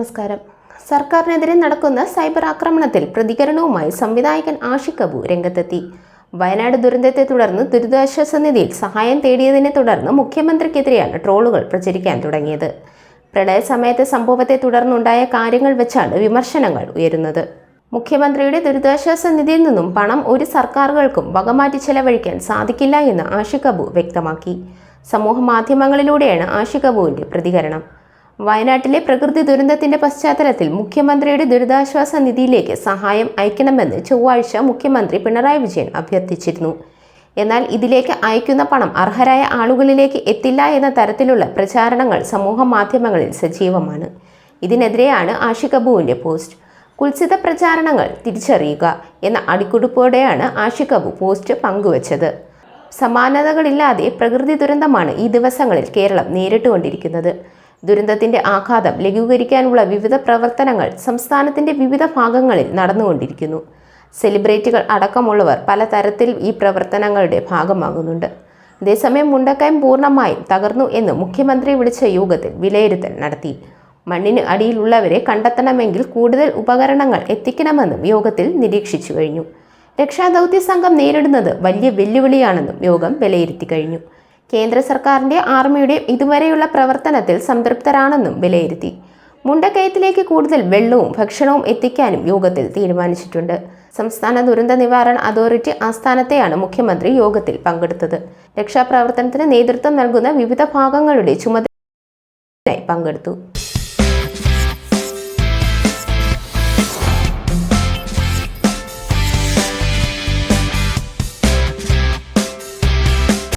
നമസ്കാരം. സർക്കാരിനെതിരെ നടക്കുന്ന സൈബർ ആക്രമണത്തിൽ പ്രതികരണവുമായി സംവിധായകൻ ആഷിഖ് അബു രംഗത്തെത്തി. വയനാട് ദുരന്തത്തെ തുടർന്ന് ദുരിതാശ്വാസ നിധിയിൽ സഹായം തേടിയതിനെ തുടർന്ന് മുഖ്യമന്ത്രിക്കെതിരെയാണ് ട്രോളുകൾ പ്രചരിക്കാൻ തുടങ്ങിയത്. പ്രളയ സമയത്തെ സംഭവത്തെ തുടർന്നുണ്ടായ കാര്യങ്ങൾ വെച്ചാണ് വിമർശനങ്ങൾ ഉയരുന്നത്. മുഖ്യമന്ത്രിയുടെ ദുരിതാശ്വാസ നിധിയിൽ നിന്നും പണം ഒരു സർക്കാരുകൾക്കും വകമാറ്റി ചെലവഴിക്കാൻ സാധിക്കില്ല എന്ന് ആഷിഖ് അബു വ്യക്തമാക്കി. സമൂഹ മാധ്യമങ്ങളിലൂടെയാണ് ആഷിഖ് കബുവിന്റെ പ്രതികരണം. വയനാട്ടിലെ പ്രകൃതി ദുരന്തത്തിന്റെ പശ്ചാത്തലത്തിൽ മുഖ്യമന്ത്രിയുടെ ദുരിതാശ്വാസ നിധിയിലേക്ക് സഹായം അയക്കണമെന്ന് ചൊവ്വാഴ്ച മുഖ്യമന്ത്രി പിണറായി വിജയൻ അഭ്യർത്ഥിച്ചിരുന്നു. എന്നാൽ ഇതിലേക്ക് അയക്കുന്ന പണം അർഹരായ ആളുകളിലേക്ക് എത്തില്ല എന്ന തരത്തിലുള്ള പ്രചാരണങ്ങൾ സമൂഹ മാധ്യമങ്ങളിൽ സജീവമാണ്. ഇതിനെതിരെയാണ് ആഷിഖ് അബുവിന്റെ പോസ്റ്റ്. കുൽസിത പ്രചാരണങ്ങൾ തിരിച്ചറിയുക എന്ന അടിക്കുറിപ്പോടെയാണ് ആഷിഖ് അബു പോസ്റ്റ് പങ്കുവച്ചത്. സമാനതകളില്ലാതെ പ്രകൃതി ദുരന്തമാണ് ഈ ദിവസങ്ങളിൽ കേരളം നേരിട്ടുകൊണ്ടിരിക്കുന്നത്. ദുരന്തത്തിന്റെ ആഘാതം ലഘൂകരിക്കാനുള്ള വിവിധ പ്രവർത്തനങ്ങൾ സംസ്ഥാനത്തിന്റെ വിവിധ ഭാഗങ്ങളിൽ നടന്നുകൊണ്ടിരിക്കുന്നു. സെലിബ്രിറ്റികൾ അടക്കമുള്ളവർ പലതരത്തിൽ ഈ പ്രവർത്തനങ്ങളുടെ ഭാഗമാകുന്നുണ്ട്. അതേസമയം മുണ്ടക്കയം പൂർണമായും തകർന്നു എന്ന് മുഖ്യമന്ത്രി വിളിച്ച യോഗത്തിൽ വിലയിരുത്തൽ നടത്തി. മണ്ണിന് അടിയിലുള്ളവരെ കണ്ടെത്തണമെങ്കിൽ കൂടുതൽ ഉപകരണങ്ങൾ എത്തിക്കണമെന്നും യോഗത്തിൽ നിരീക്ഷിച്ചു കഴിഞ്ഞു. രക്ഷാദൗത്യ സംഘം നേരിടുന്നത് വലിയ വെല്ലുവിളിയാണെന്നും യോഗം വിലയിരുത്തി കഴിഞ്ഞു. കേന്ദ്ര സർക്കാരിന്റെ ആർമിയുടെ ഇതുവരെയുള്ള പ്രവർത്തനത്തിൽ സംതൃപ്തരാണെന്നും വിലയിരുത്തി. മുണ്ടക്കയത്തിലേക്ക് കൂടുതൽ വെള്ളവും ഭക്ഷണവും എത്തിക്കാനും യോഗത്തിൽ തീരുമാനിച്ചിട്ടുണ്ട്. സംസ്ഥാന ദുരന്ത നിവാരണ അതോറിറ്റി ആസ്ഥാനത്തെയാണ് മുഖ്യമന്ത്രി യോഗത്തിൽ പങ്കെടുത്തത്. രക്ഷാപ്രവർത്തനത്തിന് നേതൃത്വം നൽകുന്ന വിവിധ ഭാഗങ്ങളുടെ ചുമതല പങ്കെടുത്തു.